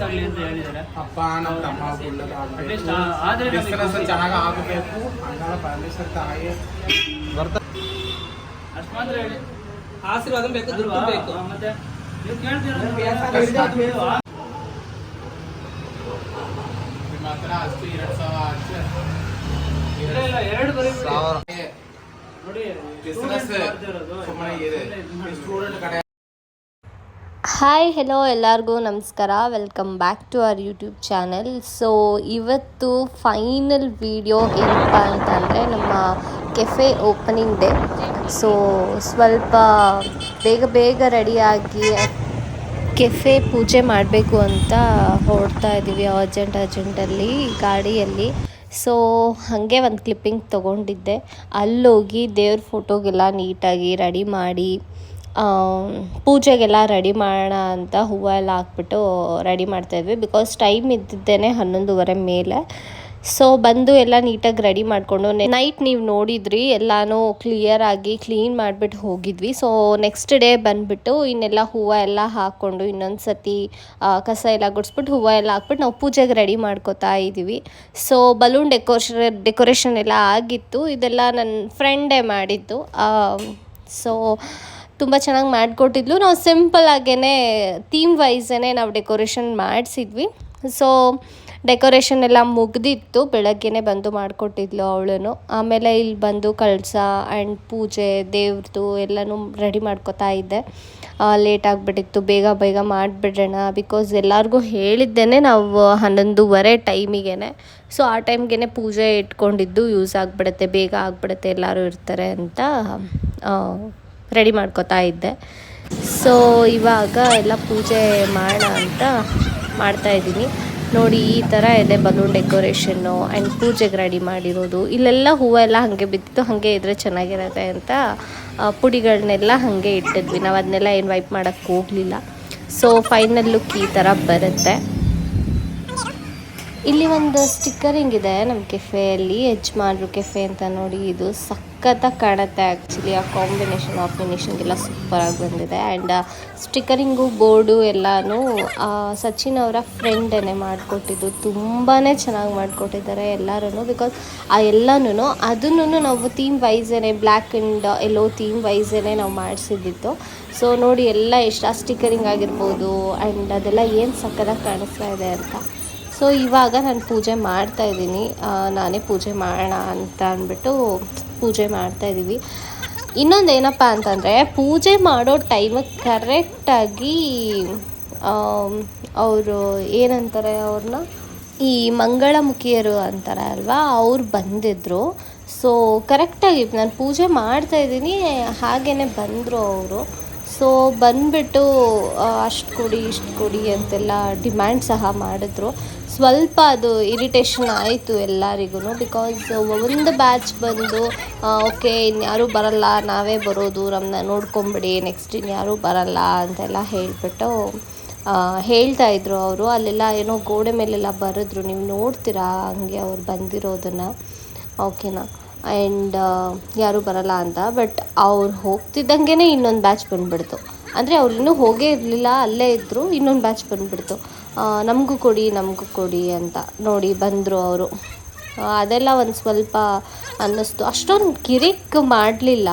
Success ಆಗಲಿ ಅಂತ ಹೇಳಿದ್ದಾರೆ. ಅಪ್ಪ ನಮ್ಮ ತಮ್ಮ ಅಟ್ಲೀಸ್ಟ್ ಆದರೆ ಬಿಸ್ನೆಸ್ ಚೆನ್ನಾಗಿ ಆಗಬೇಕು. ಹಂಗಾಲ ಪರಮೇಶ್ವರ ತಾಯಿ. ಬರ್ತಾ ಅಷ್ಟು ಮಾತ್ರ ಹೇಳಿ. ಆಶೀರ್ವಾದ ಬೇಕು ದುಡ್ಡು ಬೇಕು. ಮತ್ತೆ ನೀವು ಕೇಳ್ತೀರ? ನಿಮ್ಮ ಹತ್ರ ಅಷ್ಟು ಎರಡು ಸಾವಿರ ಎರಡು ಬರೀ ನೋಡಿ ಬಿಸ್ನೆಸ್ students ಮಾಡ್ತಿರೋದು. ಸುಮ್ಮನೆ ಇದೆ. ಸ್ಟೂಡೆಂಟ್ ಕಡೆ ಹಾಯ್ ಹೆಲೋ ಎಲ್ಲರಿಗೂ ನಮಸ್ಕಾರ. Welcome back to our YouTube channel so ಇವತ್ತು ಫೈನಲ್ ವಿಡಿಯೋ ಏನಪ್ಪ ಅಂತಂದರೆ ನಮ್ಮ ಕೆಫೆ ಓಪನಿಂಗ್ ಡೇ ಸೊ ಸ್ವಲ್ಪ ಬೇಗ ಬೇಗ ರೆಡಿಯಾಗಿ ಕೆಫೆ ಪೂಜೆ ಮಾಡಬೇಕು ಅಂತ ಹೊರಡ್ತಾ ಇದ್ದೀವಿ ಅರ್ಜೆಂಟ್ ಅರ್ಜೆಂಟಲ್ಲಿ ಗಾಡಿಯಲ್ಲಿ. ಸೊ ಹಾಗೆ ಒಂದು ಕ್ಲಿಪ್ಪಿಂಗ್ ತೊಗೊಂಡಿದ್ದೆ. ಅಲ್ಲೋಗಿ ದೇವ್ರ ಫೋಟೋಗೆಲ್ಲ ನೀಟಾಗಿ ರೆಡಿ ಮಾಡಿ ಪೂಜೆಗೆಲ್ಲ ರೆಡಿ ಮಾಡೋಣ ಅಂತ ಹೂವು ಎಲ್ಲ ಹಾಕ್ಬಿಟ್ಟು ರೆಡಿ ಮಾಡ್ತಾಯಿದ್ವಿ ಬಿಕಾಸ್ ಟೈಮ್ ಇದ್ದಿದ್ದೇನೆ ಹನ್ನೊಂದುವರೆ ಮೇಲೆ. ಸೊ ಬಂದು ಎಲ್ಲ ನೀಟಾಗಿ ರೆಡಿ ಮಾಡಿಕೊಂಡು ನೈಟ್ ನೀವು ನೋಡಿದ್ರಿ, ಎಲ್ಲನೂ ಕ್ಲಿಯರ್ ಆಗಿ ಕ್ಲೀನ್ ಮಾಡಿಬಿಟ್ಟು ಹೋಗಿದ್ವಿ. ಸೊ ನೆಕ್ಸ್ಟ್ ಡೇ ಬಂದುಬಿಟ್ಟು ಇನ್ನೆಲ್ಲ ಹೂವು ಎಲ್ಲ ಹಾಕ್ಕೊಂಡು ಇನ್ನೊಂದು ಸತಿ ಕಸ ಎಲ್ಲ ಗುಡಿಸ್ಬಿಟ್ಟು ಹೂವು ಎಲ್ಲ ಹಾಕ್ಬಿಟ್ಟು ನಾವು ಪೂಜೆಗೆ ರೆಡಿ ಮಾಡ್ಕೋತಾ ಇದ್ದೀವಿ. ಸೊ ಬಲೂನ್ ಡೆಕೋರೇಷನ್ ಡೆಕೋರೇಷನ್ ಎಲ್ಲ ಆಗಿತ್ತು. ಇದೆಲ್ಲ ನನ್ನ ಫ್ರೆಂಡೇ ಮಾಡಿದ್ದು. ಸೊ ತುಂಬ ಚೆನ್ನಾಗಿ ಮಾಡಿಕೊಟ್ಟಿದ್ಲು. ನಾವು ಸಿಂಪಲ್ ಆಗೇ ಥೀಮ್ ವೈಸೇ ನಾವು ಡೆಕೋರೇಷನ್ ಮಾಡಿಸಿದ್ವಿ. ಸೊ ಡೆಕೋರೇಷನ್ ಎಲ್ಲ ಮುಗ್ದಿತ್ತು. ಬೆಳಗ್ಗೆನೇ ಬಂದು ಮಾಡಿಕೊಟ್ಟಿದ್ಲು ಅವಳು ಆಮೇಲೆ ಇಲ್ಲಿ ಬಂದು ಕಳಸ ಆ್ಯಂಡ್ ಪೂಜೆ ದೇವ್ರದ್ದು ಎಲ್ಲನೂ ರೆಡಿ ಮಾಡ್ಕೊತಾ ಇದ್ದೆ. ಲೇಟ್ ಆಗಿಬಿಟ್ಟಿತ್ತು. ಬೇಗ ಬೇಗ ಮಾಡಿಬಿಡೋಣ ಬಿಕಾಸ್ ಎಲ್ಲರಿಗೂ ಹೇಳಿದ್ದೇನೆ ನಾವು ಹನ್ನೊಂದುವರೆ ಟೈಮಿಗೆ ಸೊ ಆ ಟೈಮ್ಗೆ ಪೂಜೆ ಇಟ್ಕೊಂಡಿದ್ದು ಯೂಸ್ ಆಗಿಬಿಡುತ್ತೆ, ಬೇಗ ಆಗಿಬಿಡುತ್ತೆ, ಎಲ್ಲರೂ ಇರ್ತಾರೆ ಅಂತ ರೆಡಿ ಮಾಡ್ಕೋತಾ ಇದ್ದೆ. ಸೊ ಇವಾಗ ಎಲ್ಲ ಪೂಜೆ ಮಾಡೋಣ ಅಂತ ಮಾಡ್ತಾ ಇದ್ದೀನಿ. ನೋಡಿ, ಈ ಥರ ಇದೆ ಬಲೂನ್ ಡೆಕೋರೇಷನ್ನು ಆ್ಯಂಡ್ ಪೂಜೆಗೆ ರೆಡಿ ಮಾಡಿರೋದು. ಇಲ್ಲೆಲ್ಲ ಹೂವೆಲ್ಲ ಹಾಗೆ ಬಿದ್ದಿತ್ತು ಹಾಗೆ ಇದ್ರೆ ಚೆನ್ನಾಗಿರುತ್ತೆ ಅಂತ ಪುಡಿಗಳನ್ನೆಲ್ಲ ಹಾಗೆ ಇಟ್ಟಿದ್ವಿ. ನಾವು ಅದನ್ನೆಲ್ಲ ಏನು ವೈಪ್ ಮಾಡೋಕ್ಕೆ ಹೋಗಲಿಲ್ಲ. ಸೊ ಫೈನಲ್ ಲುಕ್ ಈ ಥರ ಬರುತ್ತೆ. ಇಲ್ಲಿ ಒಂದು ಸ್ಟಿಕ್ಕರಿಂಗ್ ಇದೆ ನಮ್ಮ ಕೆಫೆಯಲ್ಲಿ ಯಜಮಾನ್ರು ಕೆಫೆ ಅಂತ ನೋಡಿ, ಇದು ಸಖತ್ತಾಗಿ ಕಾಣುತ್ತೆ ಆ್ಯಕ್ಚುಲಿ ಆ ಕಾಂಬಿನೇಷನ್ ಕಾಂಬಿನೇಷನ್ಗೆಲ್ಲ ಸೂಪರಾಗಿ ಬಂದಿದೆ. ಆ್ಯಂಡ್ ಸ್ಟಿಕರಿಂಗು ಬೋರ್ಡು ಎಲ್ಲನೂ ಸಚಿನ್ ಅವರ ಫ್ರೆಂಡೇ ಮಾಡಿಕೊಟ್ಟಿದ್ದು ತುಂಬಾ ಚೆನ್ನಾಗಿ ಮಾಡಿಕೊಟ್ಟಿದ್ದಾರೆ ಎಲ್ಲರೂ ಬಿಕಾಸ್ ಆ ಎಲ್ಲನೂ ಅದನ್ನು ನಾವು ಥೀಮ್ ವೈಸೇ ಬ್ಲ್ಯಾಕ್ ಆ್ಯಂಡ್ ಎಲ್ಲೋ ಥೀಮ್ ವೈಸೇ ನಾವು ಮಾಡಿಸಿದ್ದಿತ್ತು. ಸೊ ನೋಡಿ, ಎಲ್ಲ ಎಷ್ಟು, ಆ ಸ್ಟಿಕ್ಕರಿಂಗ್ ಆಗಿರ್ಬೋದು ಆ್ಯಂಡ್ ಅದೆಲ್ಲ ಏನು ಸಖತ್ತಾಗಿ ಕಾಣಿಸ್ತಾ ಇದೆ ಅಂತ. ಸೊ ಇವಾಗ ನಾನು ಪೂಜೆ ಮಾಡ್ತಾ ಇದ್ದೀನಿ. ನಾನೇ ಪೂಜೆ ಮಾಡೋಣ ಅಂತ ಅಂದ್ಬಿಟ್ಟು ಪೂಜೆ ಮಾಡ್ತಾ ಇದ್ದೀವಿ. ಇನ್ನೊಂದು ಏನಪ್ಪ ಅಂತಂದರೆ, ಪೂಜೆ ಮಾಡೋ ಟೈಮಿಗೆ ಕರೆಕ್ಟಾಗಿ ಅವರು ಏನಂತಾರೆ ಅವ್ರನ್ನ ಈ ಮಂಗಳಮುಖಿಯರು ಅಂತಾರೆ ಅಲ್ವಾ, ಅವ್ರು ಬಂದಿದ್ದರು ಸೊ ಕರೆಕ್ಟಾಗಿ ನಾನು ಪೂಜೆ ಮಾಡ್ತಾ ಇದ್ದೀನಿ ಹಾಗೇ ಬಂದರು ಅವರು. ಸೊ ಬಂದ್ಬಿಟ್ಟು ಅಷ್ಟು ಕೊಡಿ, ಇಷ್ಟು ಕೊಡಿ ಅಂತೆಲ್ಲ ಡಿಮ್ಯಾಂಡ್ ಸಹ ಮಾಡಿದ್ರು. ಸ್ವಲ್ಪ ಅದು ಇರಿಟೇಷನ್ ಆಯಿತು ಎಲ್ಲರಿಗೂ ಬಿಕಾಸ್ ಒಂದು ಬ್ಯಾಚ್ ಬಂದು ಓಕೆ ಇನ್ಯಾರೂ ಬರಲ್ಲ, ನಾವೇ ಬರೋದು ನಮ್ಮನ್ನ ನೋಡ್ಕೊಂಬಿಡಿ ನೆಕ್ಸ್ಟ್ ಇನ್ಯಾರೂ ಬರಲ್ಲ ಅಂತೆಲ್ಲ ಹೇಳಿಬಿಟ್ಟು ಹೇಳ್ತಾ ಇದ್ರು ಅವರು. ಅಲ್ಲೆಲ್ಲ ಏನೋ ಗೋಡೆ ಮೇಲೆಲ್ಲ ಬರೆದ್ರು. ನೀವು ನೋಡ್ತೀರಾ ಹಂಗೆ ಅವ್ರು ಬಂದಿರೋದನ್ನು? ಓಕೆನಾ ಆ್ಯಂಡ್ ಯಾರೂ ಬರಲ್ಲ ಅಂತ. ಬಟ್ ಅವ್ರು ಹೋಗ್ತಿದ್ದಂಗೆ ಇನ್ನೊಂದು ಬ್ಯಾಚ್ ಬಂದುಬಿಡ್ತು. ಅಂದರೆ ಅವ್ರು ಇನ್ನೂ ಹೋಗೇ ಇರಲಿಲ್ಲ, ಅಲ್ಲೇ ಇದ್ದರು ಇನ್ನೊಂದು ಬ್ಯಾಚ್ ಬಂದುಬಿಡ್ತು. ನಮಗೂ ಕೊಡಿ ನಮಗೂ ಕೊಡಿ ಅಂತ ನೋಡಿ ಬಂದರು ಅವರು. ಅದೆಲ್ಲ ಒಂದು ಸ್ವಲ್ಪ ಅನ್ನಿಸ್ತು. ಅಷ್ಟೊಂದು ಕಿರಿಕ್ ಮಾಡಲಿಲ್ಲ.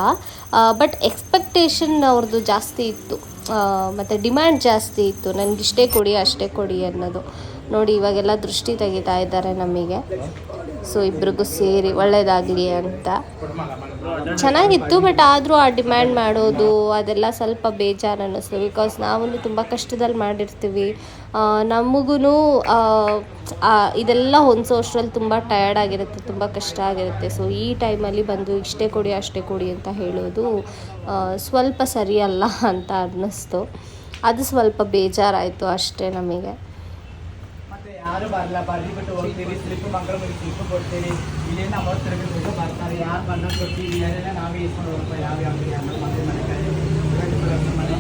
ಬಟ್ ಎಕ್ಸ್ಪೆಕ್ಟೇಷನ್ ಅವ್ರದ್ದು ಜಾಸ್ತಿ ಇತ್ತು. ಮತ್ತು ಡಿಮ್ಯಾಂಡ್ ಜಾಸ್ತಿ ಇತ್ತು. ನನಗಿಷ್ಟೇ ಕೊಡಿ, ಅಷ್ಟೇ ಕೊಡಿ ಅನ್ನೋದು. ನೋಡಿ ಇವಾಗೆಲ್ಲ ದೃಷ್ಟಿ ತೆಗಿತಾ ಇದ್ದಾರೆ ನಮಗೆ. ಸೊ ಇಬ್ರಿಗೂ ಸೇರಿ ಒಳ್ಳೆಯದಾಗಲಿ ಅಂತ. ಚೆನ್ನಾಗಿತ್ತು ಬಟ್ ಆದರೂ ಆ ಡಿಮ್ಯಾಂಡ್ ಮಾಡೋದು, ಅದೆಲ್ಲ ಸ್ವಲ್ಪ ಬೇಜಾರು ಅನ್ನಿಸ್ತು. ಬಿಕಾಸ್ ನಾವೊಂದು ತುಂಬ ಕಷ್ಟದಲ್ಲಿ ಮಾಡಿರ್ತೀವಿ. ನಮಗೂ ಇದೆಲ್ಲ ಹೊಂದಿಸೋ ಅಷ್ಟರಲ್ಲಿ ತುಂಬ ಟಯರ್ಡ್ ಆಗಿರುತ್ತೆ, ತುಂಬ ಕಷ್ಟ ಆಗಿರುತ್ತೆ. ಸೊ ಈ ಟೈಮಲ್ಲಿ ಬಂದು ಇಷ್ಟೇ ಕೊಡಿ, ಅಷ್ಟೇ ಕೊಡಿ ಅಂತ ಹೇಳೋದು ಸ್ವಲ್ಪ ಸರಿಯಲ್ಲ ಅಂತ ಅನ್ನಿಸ್ತು. ಅದು ಸ್ವಲ್ಪ ಬೇಜಾರಾಯಿತು ಅಷ್ಟೇ ನಮಗೆ. ಯಾರು ಬರಲ್ಲ ಬರ್ರಿ ಬಿಟ್ಟು ಹೋಗ್ತೀರಿ ಸ್ಲಿಪ್ ಮಕ್ಕಳು ಸ್ಲಿಪ್ ಕೊಡ್ತೀರಿ ಇಲ್ಲಿಂದ ಅಮೌಂಟ್ ತಿರುಗಿಸ್ಬಿಟ್ಟು ಬರ್ತಾರೆ ಯಾರು ಬಂದಾಗ ಕೊಡ್ತೀವಿ ಯಾರೆಲ್ಲ ನಾವೇ ಇಸ್ಕೊಂಡು ಹೋಗ್ಬೇಕು ಯಾವ ಅಂಗಡಿ ಅನ್ನೋ ಮನೆ ಮನೆ ಕಡೆ ಮನೆ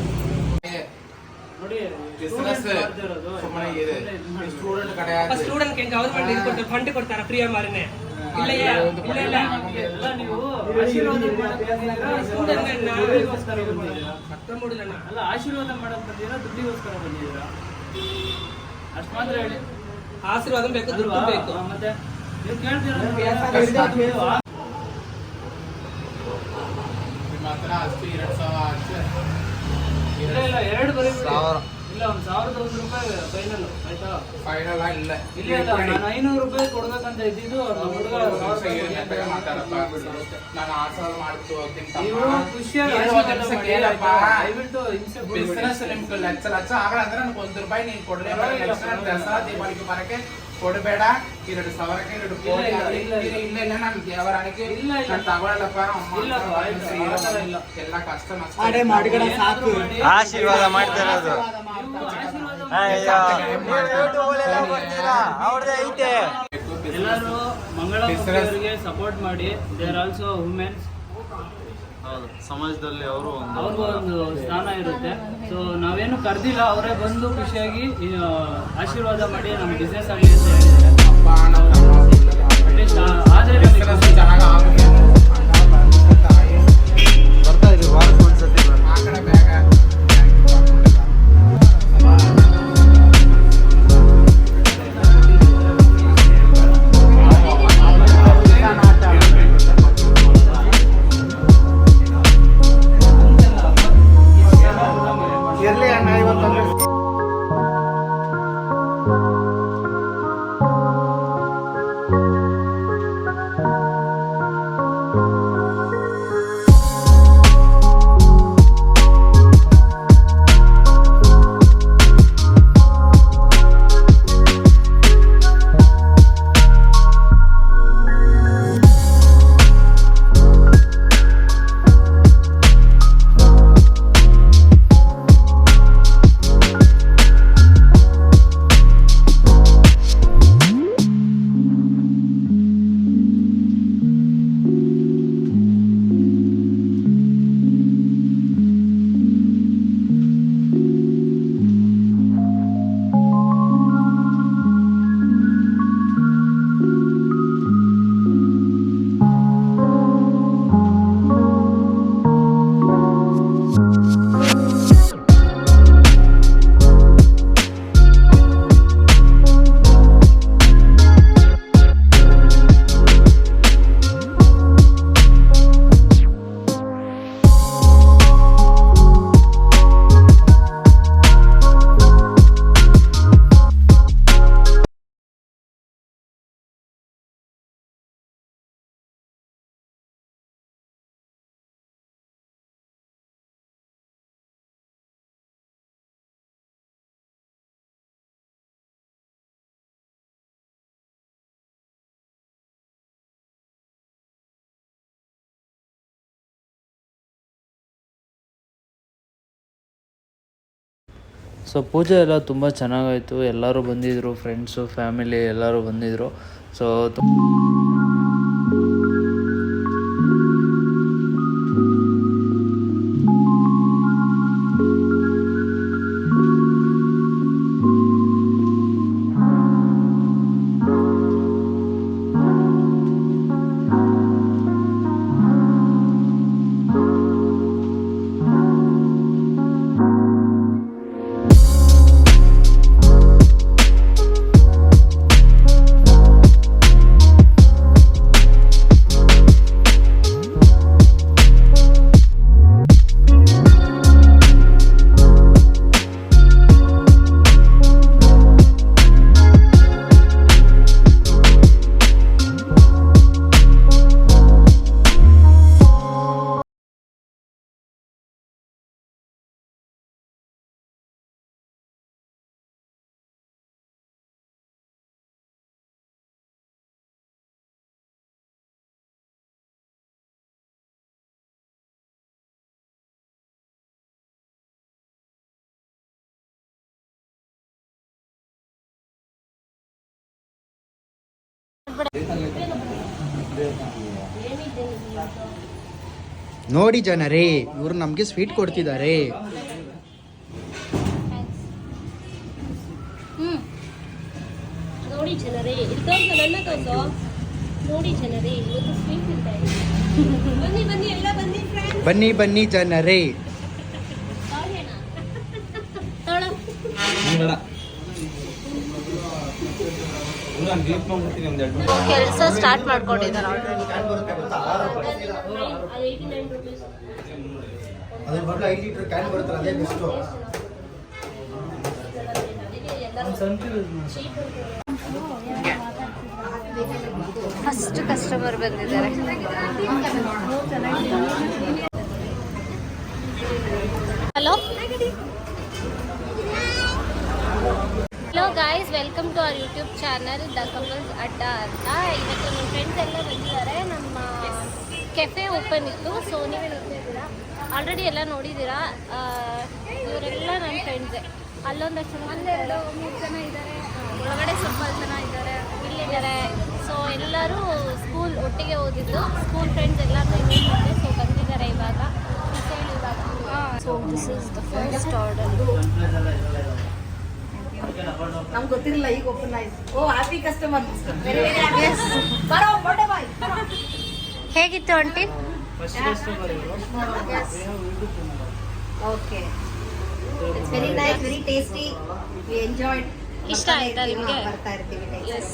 ನೋಡಿ ಬಿಸ್ನೆಸ್ students ಮಾಡ್ತಿರೋದು. ಸುಮ್ಮನೆ ಇದೆ ಸ್ಟೂಡೆಂಟ್ ಕಡೆ ಸ್ಟೂಡೆಂಟ್ ಗವರ್ಮೆಂಟ್ ಇದು ಕೊಡ್ತಾರೆ ಫಂಡ್ ಕೊಡ್ತಾರೆ ಫ್ರೀ ಮಾರಿನೇ ಇಲ್ಲ ಇಲ್ಲ ಇಲ್ಲ ಇಲ್ಲ ಎಲ್ಲ ನೀವು ಆಶೀರ್ವಾದ ಮಾಡಕ್ ಬಂದಿದ್ದೀರಾ? ಸ್ಟೂಡೆಂಟ್ ದುಡ್ಡಿಗೋಸ್ಕರ ಬಂದಿದ್ದೀರಾ? ಅರ್ಥ ಮಾಡಿಲ್ಲ ಅಲ್ಲ ಆಶೀರ್ವಾದ ಮಾಡಕ್ ಬಂದಿದ್ದೀರಾ ದುಡ್ಡಿಗೋಸ್ಕರ ಬಂದಿದ್ದೀರಾ ಅಷ್ಟು ಮಾತ್ರ ಹೇಳಿ ಆಶೀರ್ವಾದ ಬೇಕು ದುಡ್ಡು ಬೇಕು. ಮತ್ತೆ ನೀವು ಕೇಳ್ತೀರಾ? ಇಲ್ಲ ಇಲ್ಲ ಎರಡು ಬರೀ ಬಿಡಿ. ಸಾವಿರ. ಇಲ್ಲ ಒಂದ್ ಸಾವಿರದ ಒಂದು ರೂಪಾಯಿ ಫೈನಲ್ ಆಯ್ತಾ? ಫೈನಲ್ ಇಲ್ಲ. ಇಲ್ಲ ಇಲ್ಲ ನಾನು ಐನೂರು ರೂಪಾಯಿ ಕೊಡ್ಬೇಕಂತ ಇದ್ದಿದ್ದು ಹುಡುಗ ಮಾತಾಡಪ್ಪ. ನಾನು ಆ ಮಾಡ್ತು ಬಿಸ್ನೆಸ್ ನಿಮ್ಗೆ ಲಕ್ಷ ಲಕ್ಷ ಆಗಲ್ಲ ಅಂದ್ರೆ ನನಗೆ ಒಂದು ರೂಪಾಯಿ ನೀನು ದಸರಾ. ದೀಪಾವಳಿಗೆ ಬರಕ್ಕೆ ಕೊಡಬೇಡ. ಎರಡು ಸಾವಿರಕ್ಕೆ ಎರಡು ಇಲ್ಲ, ಕೋಟಿ. ಇಲ್ಲ, ನಾನು ದೇವರಾಣಿಗೆ ಇಲ್ಲ. ನಾನು ಇಲ್ಲ. ಎಲ್ಲ ಕಷ್ಟ ನಷ್ಟ. ಆಶೀರ್ವಾದ ಮಾಡ್ತಾ ಇರೋದು. ನೀವು ಆಶೀರ್ವಾದ ಅಯ್ಯೋ ಎಲ್ಲರೂ ಮಂಗಳ ಅವರಿಗೆ ಸಪೋರ್ಟ್ ಮಾಡಿ ದೇ ಆರ್ ಆಲ್ಸೋ ವುಮೆನ್ಸ್ ಹೌದು ಸಮಾಜದಲ್ಲಿ ಅವರು ಒಂದು ಅವ್ರಿಗೂ ಒಂದು ಸ್ಥಾನ ಇರುತ್ತೆ ಸೊ ನಾವೇನು ಕರೆದಿಲ್ಲ ಅವರೇ ಬಂದು ಖುಷಿಯಾಗಿ ಆಶೀರ್ವಾದ ಮಾಡಿ ನಮ್ಮ ಬಿಸ್ನೆಸ್ ಆಗಲಿ ಅಂತ ಹೇಳಿದ್ದಾರೆ ಅಪ್ಪ ನಾವು ನಮ್ಮ At ಆದ್ರೆ ಸೊ ಪೂಜೆ ಎಲ್ಲ ತುಂಬ ಚೆನ್ನಾಗಾಯಿತು. ಎಲ್ಲರೂ ಬಂದಿದ್ದರು ಫ್ರೆಂಡ್ಸು ಫ್ಯಾಮಿಲಿ ಎಲ್ಲರೂ ಬಂದಿದ್ದರು ಸೊ ನೋಡಿ ಜನರೇ ಇವರು ನಮ್ಗೆ ಸ್ವೀಟ್ ಕೊಡ್ತಿದ್ದಾರೆ. ಹ್ಮ್. ನೋಡಿ ಜನರೇ ಇಲ್ಲಿ ನನ್ನ ತೋರ್ಸು ನೋಡಿ ಜನರೇ ಇವತ್ತು ಸ್ವೀಟ್ ಇದೆ. ಬನ್ನಿ ಬನ್ನಿ ಎಲ್ಲ ಬನ್ನಿ ಬನ್ನಿ ಜನರೇ ತೊಳೋ ನಾನು ಡಿಲೀಟ್ ಮಾಡ್ಬಿಡ್ತೀನಿ ಒಂದು ಎರಡು ಕೆಲಸ ಸ್ಟಾರ್ಟ್ ಮಾಡ್ಕೊಂಡಿದ್ದಾರೆ? ಅದ್ರ ಬದಲು ಐದು ಲೀಟರ್ ಕ್ಯಾನ್ ಬರುತ್ತಲ್ಲ ಅದೇ ಬೆಸ್ಟು ಫಸ್ಟ್ ಕಸ್ಟಮರ್ ಬಂದಿದ್ದಾರೆ. Welcome to our YouTube channel the couples ಅಡ್ಡ ಅಂತ ಇವತ್ತು ನಮ್ಮ ಫ್ರೆಂಡ್ಸ್ ಎಲ್ಲ ಬಂದಿದ್ದಾರೆ. ನಮ್ಮ ಕೆಫೆ ಓಪನ್ ಇತ್ತು ಸೊ ನೀವೇ ನೋಡ್ತಿದ್ದೀರಾ ಆಲ್ರೆಡಿ ಎಲ್ಲ ನೋಡಿದ್ದೀರಾ? ಇವರೆಲ್ಲ ನನ್ನ ಫ್ರೆಂಡ್ಸೇ ಅಲ್ಲೊಂದಷ್ಟು ಒಂದೆರಡು ಮೂರು ಜನ ಇದ್ದಾರೆ. ಒಳಗಡೆ ಸ್ವಲ್ಪ ಜನ ಇದ್ದಾರೆ. ಇಲ್ಲಿದ್ದಾರೆ. ಸೊ ಎಲ್ಲರೂ ಸ್ಕೂಲ್ ಒಟ್ಟಿಗೆ ಓದಿದ್ದು. ಸ್ಕೂಲ್ ಫ್ರೆಂಡ್ಸ್ ಎಲ್ಲರೂ ಇದ್ದಾರೆ ಸೊ ಬಂದಿದ್ದಾರೆ ಇವಾಗ. ಇವಾಗ. So this is the first order ನಮ್ಗೆ ಗೊತ್ತಿರಲಿಲ್ಲ ಈಗ ಓಪನ್ ಆಯ್ತು. ಓ happy customer very very happy ಬರೋ ಬರ್ಡೇ ಬಾಯ್ ಹೇಗಿತ್ತು aunty? Okay it's very nice very tasty we enjoyed ಇಷ್ಟ ಆಯ್ತಾ ನಿಮ್ಗೆ? ಬರ್ತಾ ಇರ್ತೀವಿ Yes.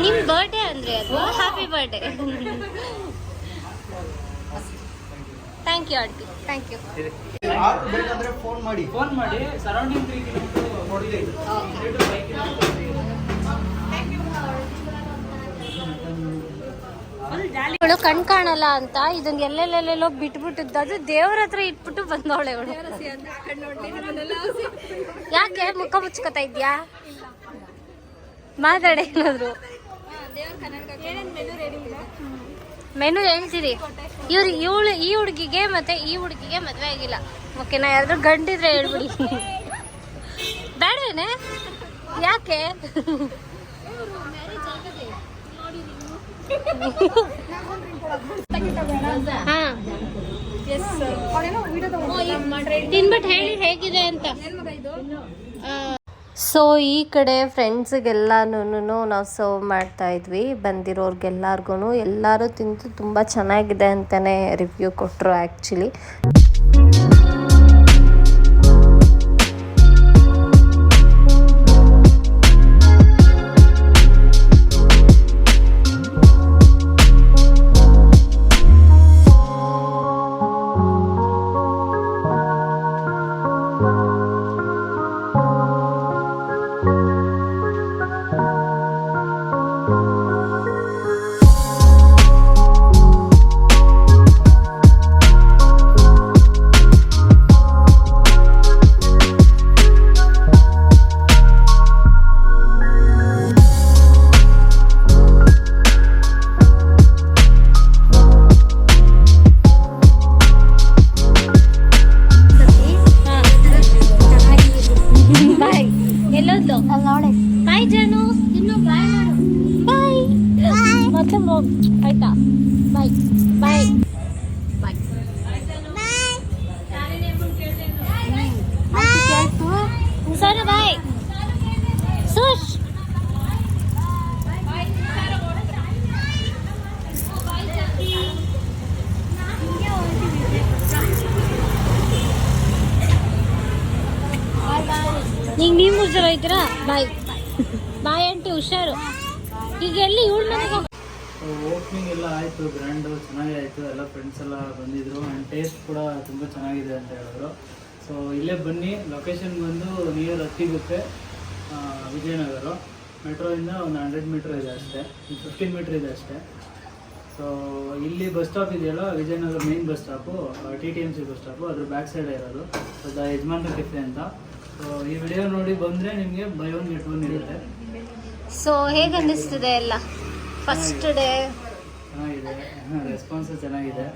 ನಿಮ್ಮ ಬರ್ಡೇ ಅಂದ್ರೆ ಅದು happy birthday thank you aunty thank you ಬೇಕಾದ್ರೆ ಫೋನ್ ಮಾಡಿ. ಫೋನ್ ಮಾಡಿ. ಸರೌಂಡಿಂಗ್ ತ್ರೀ ಕಿಲೋಮೀಟರ್ ಇವಳು ಕಣ್ ಕಾಣಲ್ಲ ಅಂತ ಇದನ್ನ ಎಲ್ಲೆಲ್ಲೆಲ್ಲೆಲ್ಲೋ ಬಿಟ್ಬಿಟ್ಟಿದ್ದು ಅದು ದೇವ್ರ ಹತ್ರ ಇಟ್ಬಿಟ್ಟು ಬಂದವಳೆ ಅವಳು ಯಾಕೆ ಮುಖ ಮುಚ್ಕೋತಾ ಇದ್ಯಾ? ಮಾತಾಡಿ ಏನಾದ್ರು. ಮೆನು ಹೇಳ್ತೀರಿ. ಇವ್ರು ಇವಳು ಈ ಹುಡುಗಿಗೆ ಮತ್ತೆ ಈ ಹುಡುಗಿಗೆ ಮದ್ವೆ ಆಗಿಲ್ಲ. ಓಕೆನಾ? ಯಾರಾದ್ರೂ ಗಂಡಿದ್ರೆ ಹೇಳ್ಬಿಡಿ. ಬೇಡವೇನೆ ಯಾಕೆ? ಹಾ. ತಿನ್ಬಿಟ್ಟು ಹೇಳಿ ಹೇಗಿದೆ ಅಂತ. ಸೊ ಈ ಕಡೆ ಫ್ರೆಂಡ್ಸಿಗೆಲ್ಲನೂ ನಾವು ಸರ್ವ್ ಮಾಡ್ತಾ ಇದ್ವಿ ಬಂದಿರೋರ್ಗೆಲ್ಲರಿಗೂ ಎಲ್ಲರೂ ತಿಂದು ತುಂಬ ಚೆನ್ನಾಗಿದೆ ಅಂತಲೇ ರಿವ್ಯೂ ಕೊಟ್ಟರು ಆ್ಯಕ್ಚುಲಿ ಜನ ಇದ್ದೀರಾ ಬಾಯ್. ಬಾಯ್ ಆಂಟಿ ಹುಷಾರು. ಈಗ ಎಲ್ಲಿ? ಇವಳು ಓಪನಿಂಗ್ ಎಲ್ಲ ಆಯಿತು ಗ್ರ್ಯಾಂಡ್ ಚೆನ್ನಾಗಿ ಆಯಿತು. ಎಲ್ಲ ಫ್ರೆಂಡ್ಸ್ ಎಲ್ಲ ಬಂದಿದ್ರು. ಆ್ಯಂಡ್ ಟೇಸ್ಟ್ ಕೂಡ ತುಂಬ ಚೆನ್ನಾಗಿದೆ ಅಂತ ಹೇಳಿದ್ರು. ಸೊ ಇಲ್ಲೇ ಬನ್ನಿ. ಲೊಕೇಶನ್ ಬಂದು ನಿಯರ್ ಹತ್ತಿಗುಪ್ಪೆ ಆ, ವಿಜಯನಗರ. ಮೆಟ್ರೋಯಿಂದ ಒಂದು ಹಂಡ್ರೆಡ್ ಮೀಟ್ರ್ ಇದೆ ಅಷ್ಟೇ. ಫಿಫ್ಟೀನ್ ಮೀಟ್ರ್ ಇದೆ ಅಷ್ಟೇ. ಸೊ ಇಲ್ಲಿ ಬಸ್ ಸ್ಟಾಪ್ ಇದೆಯಲ್ಲ Vijayanagar main bus stop T T M C bus stop ಅದ್ರ ಬ್ಯಾಕ್ ಸೈಡೇ ಇರೋದು. ಸೊ ದ ಯಜಮಾನ್ರ ಕೆಫೆ ಅಂತ. ಈ ವಿಡಿಯೋ ನೋಡಿ ಬಂದರೆ ನಿಮಗೆ ಬೈ ಒನ್ ಗೆಟ್ ಒನ್ ಇರುತ್ತೆ. ಸೊ ಹೇಗೆ ಅನ್ನಿಸ್ತಿದೆ ಎಲ್ಲ? ಫಸ್ಟ್ ಡೇ ಚೆನ್ನಾಗಿದೆ. ರೆಸ್ಪಾನ್ಸ್ ಚೆನ್ನಾಗಿದೆ.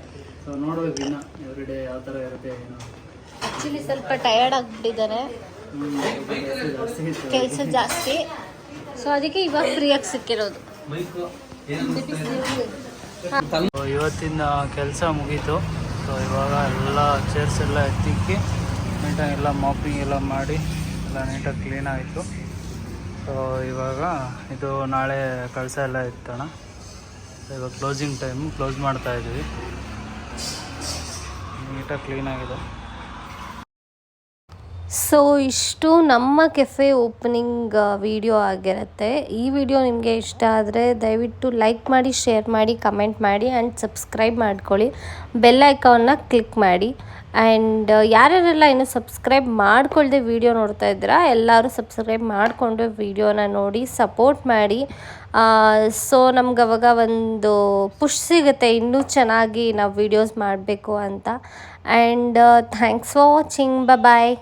ಸೊ ನೋಡ್ಬೇಕು ಇನ್ನು ಎವ್ರಿ ಡೇ ಯಾವ ಥರ ಇರುತ್ತೆ ಏನು. ಆ್ಯಕ್ಚುಲಿ ಸ್ವಲ್ಪ ಟಯರ್ಡ್ ಆಗಿಬಿಟ್ಟಿದ್ದಾರೆ. ಕೆಲಸ ಜಾಸ್ತಿ. ಸೊ ಅದಕ್ಕೆ ಇವಾಗ ಫ್ರೀಯಾಗಿ ಸಿಕ್ಕಿರೋದು. ಇವತ್ತಿನ ಕೆಲಸ ಮುಗೀತು. ಸೊ ಇವಾಗ ಎಲ್ಲ ಚೇರ್ಸ್ ಎಲ್ಲ ಎತ್ತಿಕ್ಕಿ ನೀಟಾಗಿ ಎಲ್ಲ ಮಾಪಿಂಗ್ ಎಲ್ಲ ಮಾಡಿ ಎಲ್ಲ ನೀಟಾಗಿ ಕ್ಲೀನ್ ಆಯಿತು. ಸೊ ಇವಾಗ ಇದು ನಾಳೆ ಕಳಸ ಎಲ್ಲ ಇತ್ತಣ ಇವಾಗ ಕ್ಲೋಸಿಂಗ್ ಟೈಮು ಕ್ಲೋಸ್ ಮಾಡ್ತಾ ಇದ್ವಿ. ನೀಟಾಗಿ ಕ್ಲೀನ್ ಆಗಿದೆ. ಸೊ ಇಷ್ಟು ನಮ್ಮ ಕೆಫೆ ಓಪನಿಂಗ್ ವಿಡಿಯೋ ಆಗಿರುತ್ತೆ. ಈ ವಿಡಿಯೋ ನಿಮಗೆ ಇಷ್ಟ ಆದರೆ ದಯವಿಟ್ಟು ಲೈಕ್ ಮಾಡಿ ಶೇರ್ ಮಾಡಿ ಕಮೆಂಟ್ ಮಾಡಿ ಆ್ಯಂಡ್ ಸಬ್ಸ್ಕ್ರೈಬ್ ಮಾಡ್ಕೊಳ್ಳಿ. ಬೆಲ್ ಐಕಾನ್ನ ಕ್ಲಿಕ್ ಮಾಡಿ. ಆ್ಯಂಡ್ ಯಾರ್ಯಾರೆಲ್ಲ ಇನ್ನೂ ಸಬ್ಸ್ಕ್ರೈಬ್ ಮಾಡ್ಕೊಳ್ಳ್ದೆ ವಿಡಿಯೋ ನೋಡ್ತಾ ಇದ್ದೀರಾ, ಎಲ್ಲರೂ ಸಬ್ಸ್ಕ್ರೈಬ್ ಮಾಡಿಕೊಂಡು ವಿಡಿಯೋನ ನೋಡಿ ಸಪೋರ್ಟ್ ಮಾಡಿ. ಸೊ ನಮ್ಗೆ ಅವಾಗ ಒಂದು ಪುಷ್ ಸಿಗುತ್ತೆ, ಇನ್ನೂ ಚೆನ್ನಾಗಿ ನಾವು ವಿಡಿಯೋಸ್ ಮಾಡಬೇಕು ಅಂತ. And thanks for watching bye